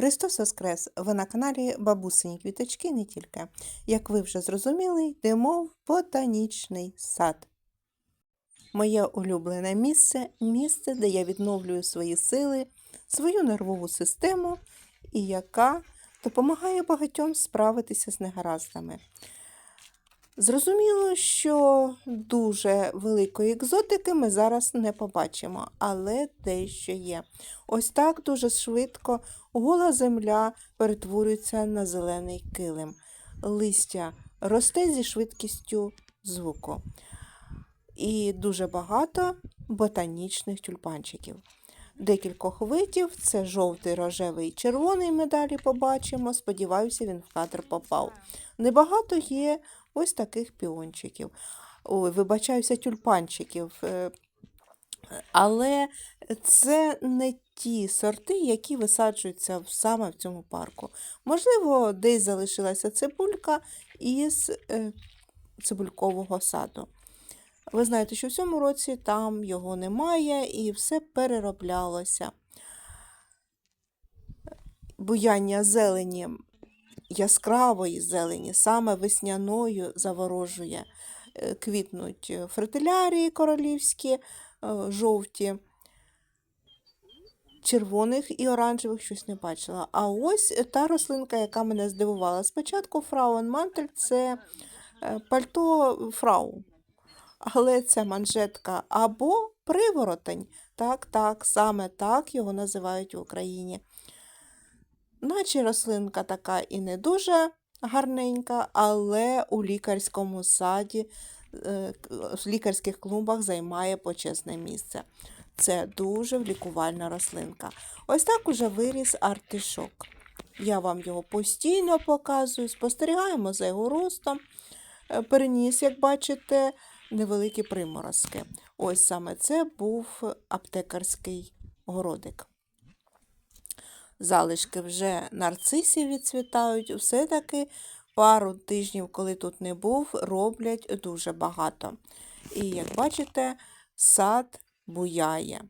Христос Воскрес! Ви на каналі Бабусині Квіточки не тільки. Як ви вже зрозуміли, йдемо в ботанічний сад. Моє улюблене місце місце, де я відновлюю свої сили, свою нервову систему і яка допомагає багатьом справитися з негараздами. Зрозуміло, що дуже великої екзотики ми зараз не побачимо, але дещо є. Ось так дуже швидко гола земля перетворюється на зелений килим. Листя росте зі швидкістю звуку. І дуже багато ботанічних тюльпанчиків. Декількох видів це жовтий, рожевий і червоний ми далі побачимо. Сподіваюся, він в кадр попав. Небагато є ось таких піончиків. Ой, вибачаюся, тюльпанчиків. Е, Але це не ті сорти, які висаджуються саме в цьому парку. Можливо, десь залишилася цибулька із е, цибулькового саду. Ви знаєте, що в цьому році там його немає і все перероблялося. Буяння зелені, яскравої зелені, саме весняною заворожує. Е, Квітнуть фритилярії королівські, е, жовті, червоних і оранжевих щось не бачила. А ось та рослинка, яка мене здивувала. Спочатку фрауенмантель це е, пальто фрау. Але це манжетка або приворотень. Так, так, саме так його називають в Україні. Наче рослинка така і не дуже гарненька, але у лікарському саді, е, в лікарських клумбах займає почесне місце. Це дуже лікувальна рослинка. Ось так уже виріс артишок. Я вам його постійно показую, спостерігаємо за його ростом. Е, Переніс, як бачите, невеликі приморозки. Ось саме це був аптекарський городик. Залишки вже нарцисів відцвітають. Все-таки пару тижнів, коли тут не був, роблять дуже багато. І, як бачите, сад буяє.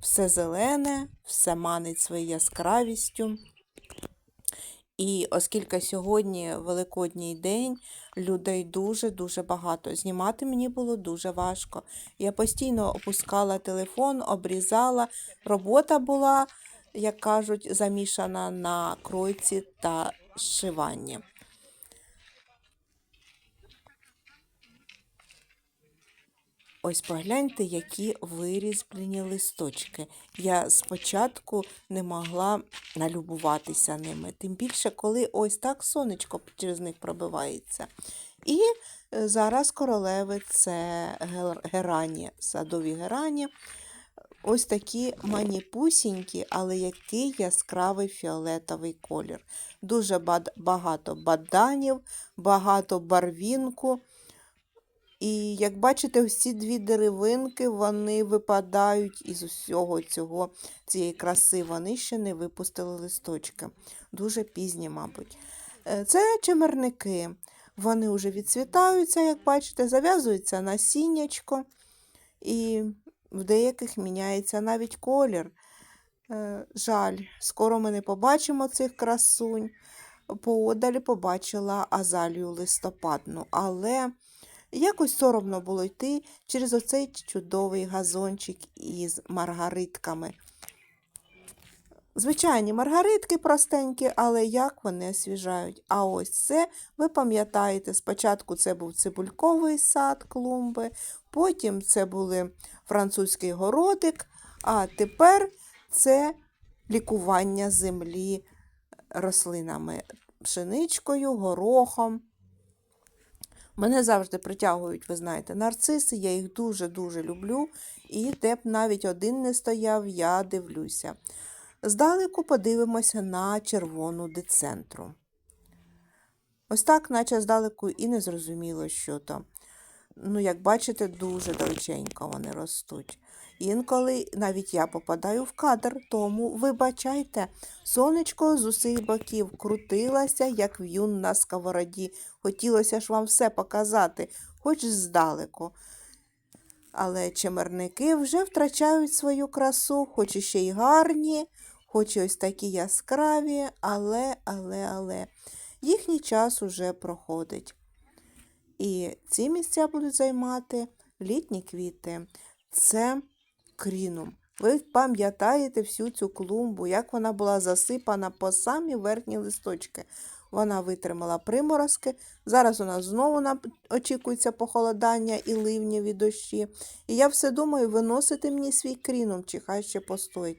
Все зелене, все манить своєю яскравістю. І оскільки сьогодні Великодній день, людей дуже-дуже багато. Знімати мені було дуже важко. Я постійно опускала телефон, обрізала. Робота була, як кажуть, замішана на кройці та зшиванні. Ось погляньте, які вирізблені листочки. Я спочатку не могла налюбуватися ними, тим більше, коли ось так сонечко через них пробивається. І е, зараз королеви це герані, садові герані. Ось такі маніпусінькі, але який яскравий фіолетовий колір. Дуже багато баданів, багато барвінку. І як бачите, всі дві деревинки вони випадають із усього цього цієї краси. Вони ще не випустили листочки. Дуже пізні, мабуть. Е, Це чимерники. Вони вже відцвітаються, як бачите, зав'язується насіннячко, і в деяких міняється навіть колір. Е, Жаль, скоро ми не побачимо цих красунь. Поодалі побачила азалію листопадну, але якось соромно було йти через оцей чудовий газончик із маргаритками. Звичайні маргаритки простенькі, але як вони освіжають. А ось це, ви пам'ятаєте, спочатку це був цибульковий сад клумби, потім це були французький городик, а тепер це лікування землі рослинами, пшеничкою, горохом. Мене завжди притягують, ви знаєте, нарциси, я їх дуже-дуже люблю, і де б навіть один не стояв, я дивлюся. Здалеку подивимося на червону децентру. Ось так, наче здалеку і не зрозуміло, що то. Ну, як бачите, дуже далеченько вони ростуть. Інколи навіть я попадаю в кадр, тому вибачайте, сонечко з усіх боків крутилося, як в'юн на сковороді. Хотілося ж вам все показати, хоч здалеку. Але чимерники вже втрачають свою красу, хоч і ще й гарні, хоч і ось такі яскраві, але, але, але їхній час уже проходить. І ці місця будуть займати літні квіти. Це крінум. Ви пам'ятаєте всю цю клумбу, як вона була засипана по самі верхні листочки. Вона витримала приморозки. Зараз у нас знову очікується похолодання і ливневі дощі. І я все думаю, виносити мені свій крінум, чи хай ще постоїть.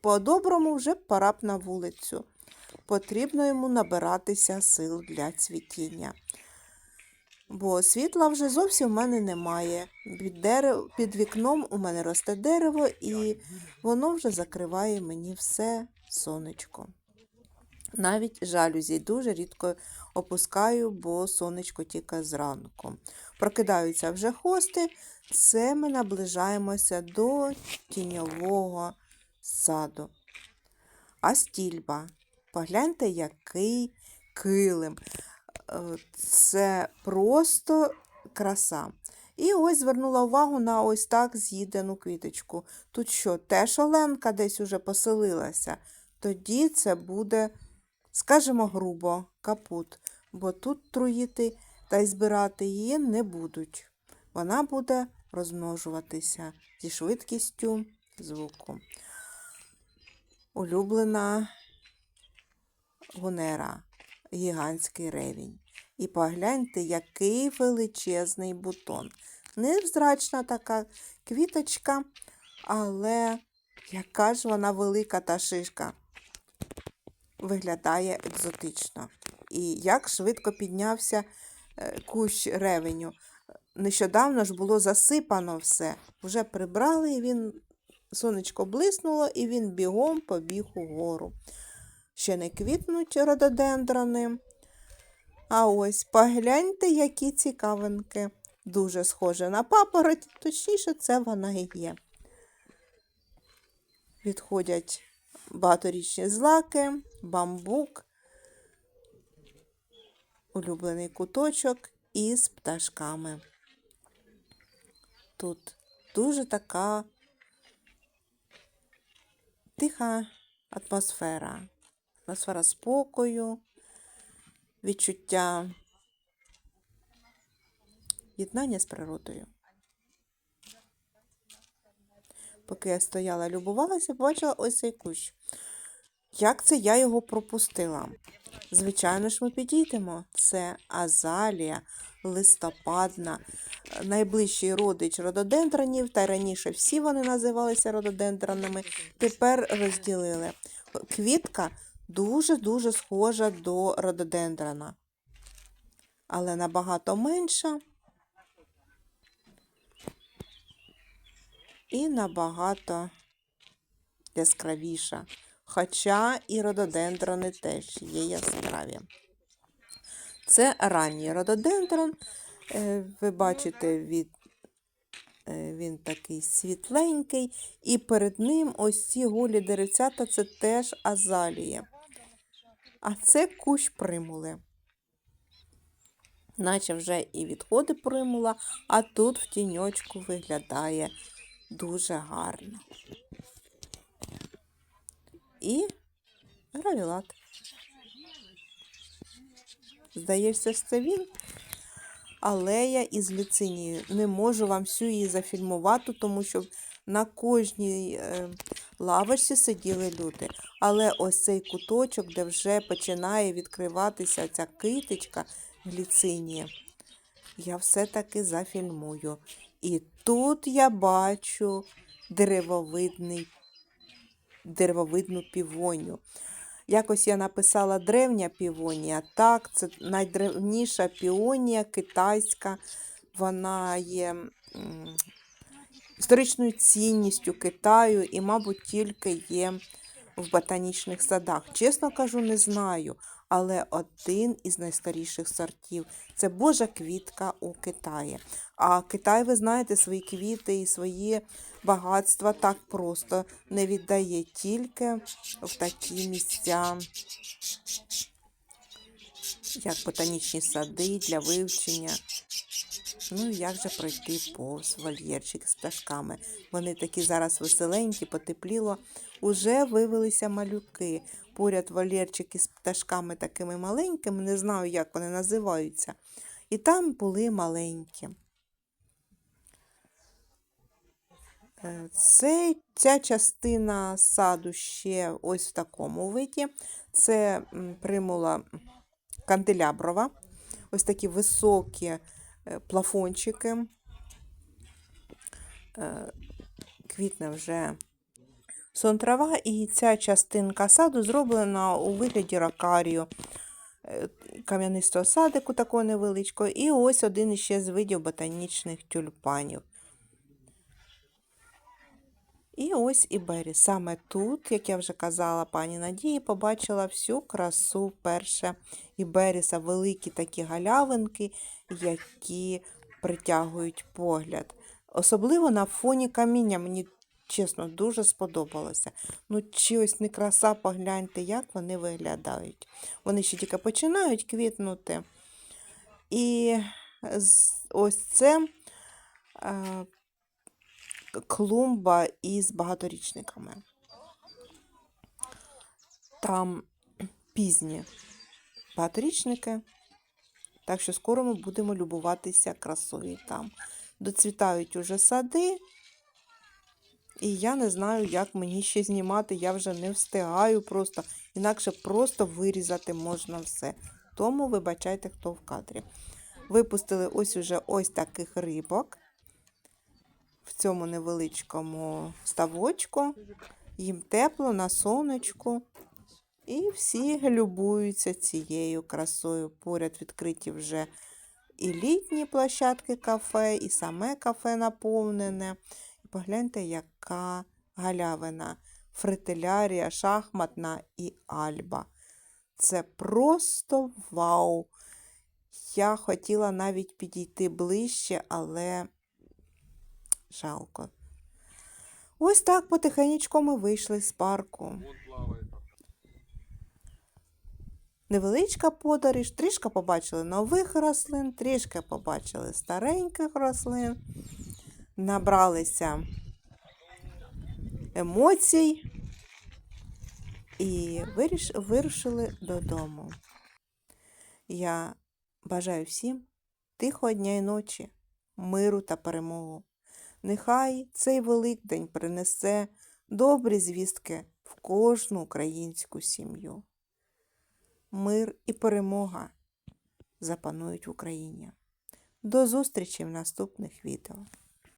По-доброму вже пора б на вулицю. Потрібно йому набиратися сил для цвітіння. Бо світла вже зовсім в мене немає. Під, дерев... Під вікном у мене росте дерево, і воно вже закриває мені все сонечко. Навіть жалюзі дуже рідко опускаю, бо сонечко тільки зранку. Прокидаються вже хости, це ми наближаємося до тіньового саду. А стільба. Погляньте, який килим. Е, Це просто краса. І ось звернула увагу на ось так з'їдену квіточку. Тут що, теж Оленка десь уже поселилася? Тоді це буде, скажімо грубо, капут, бо тут труїти та й збирати її не будуть. Вона буде розмножуватися зі швидкістю звуку. Улюблена гунера, гігантський ревінь. І погляньте, який величезний бутон. Невзрачна така квіточка, але яка ж вона велика та шишка. Виглядає екзотично. І як швидко піднявся е, кущ ревеню. Нещодавно ж було засипано все. Вже прибрали, і він сонечко блиснуло, і він бігом побіг угору. Ще не квітнуть рододендрони. А ось погляньте, які цікавинки. Дуже схоже на папороть, точніше, це вона і є. Відходять багаторічні злаки, бамбук, улюблений куточок із пташками. Тут дуже така тиха атмосфера, атмосфера спокою, відчуття єднання з природою. Поки я стояла, любувалася, побачила ось цей кущ. Як це я його пропустила? Звичайно ж, ми підійдемо. Це азалія, листопадна, найближчий родич рододендронів, та раніше всі вони називалися рододендронами, тепер розділили. Квітка дуже-дуже схожа до рододендрона, але набагато менша і набагато яскравіша. Хоча і рододендрони теж є яскраві. Це ранній рододендрон. Е, Ви бачите, е, він такий світленький, і перед ним ось ці голі деревцята це теж азалія. А це кущ примули. Наче вже і відходи примула, а тут в тіньочку виглядає дуже гарно. І гравілат. Здається, ж це він. Алея із люцинією. Не можу вам всю її зафільмувати, тому що на кожній е, лавочці сиділи люди. Але ось цей куточок, де вже починає відкриватися ця китичка гліцинії, я все-таки зафільмую. І тут я бачу деревовидний, деревовидну півоню. Якось я написала древня півонія. Так, це найдревніша піонія китайська. Вона є історичною цінністю Китаю і, мабуть, тільки є в ботанічних садах. Чесно кажу, не знаю. Але один із найстаріших сортів це Божа квітка у Китаї. А Китай, ви знаєте, свої квіти і свої багатства так просто не віддає тільки в такі місця як ботанічні сади для вивчення. Ну, і як же пройти повз вольєрчик з пташками. Вони такі зараз веселенькі, потепліло. Уже вивелися малюки. Поряд вольєрчики з пташками такими маленькими, не знаю, як вони називаються. І там були маленькі. Е, Це, ця частина саду ще ось в такому виді. Це примула канделяброва. Ось такі високі плафончики. Е, Квітне вже сонтрава, і ця частинка саду зроблена у вигляді ракарію е, кам'янистого садику такого невеличкого. І ось один іще з видів ботанічних тюльпанів. І ось і Бері. Саме тут, як я вже казала пані Надії, побачила всю красу перше Іберіса, великі такі галявинки, які притягують погляд. Особливо на фоні каміння мені, чесно, дуже сподобалося. Ну, чи ось не краса, погляньте, як вони виглядають. Вони ще тільки починають квітнути. І ось це. Клумба із багаторічниками. Там пізні багаторічники, так що скоро ми будемо любуватися красою там. Доцвітають уже сади, і я не знаю, як мені ще знімати, я вже не встигаю просто, інакше просто вирізати можна все. Тому вибачайте, хто в кадрі. Випустили ось уже ось таких рибок в цьому невеличкому ставочку. Їм тепло на сонечку. І всі любуються цією красою. Поряд відкриті вже і літні площадки кафе, і саме кафе наповнене. Погляньте, яка галявина. Фрителярія, шахматна і альба. Це просто вау. Я хотіла навіть підійти ближче, але жалко. Ось так потихеньку ми вийшли з парку. Невеличка подорож, трішки побачили нових рослин, трішки побачили стареньких рослин, набралися емоцій і виріш, вирушили додому. Я бажаю всім тихого дня і ночі, миру та перемогу. Нехай цей Великдень принесе добрі звістки в кожну українську сім'ю. Мир і перемога запанують в Україні. До зустрічі в наступних відео.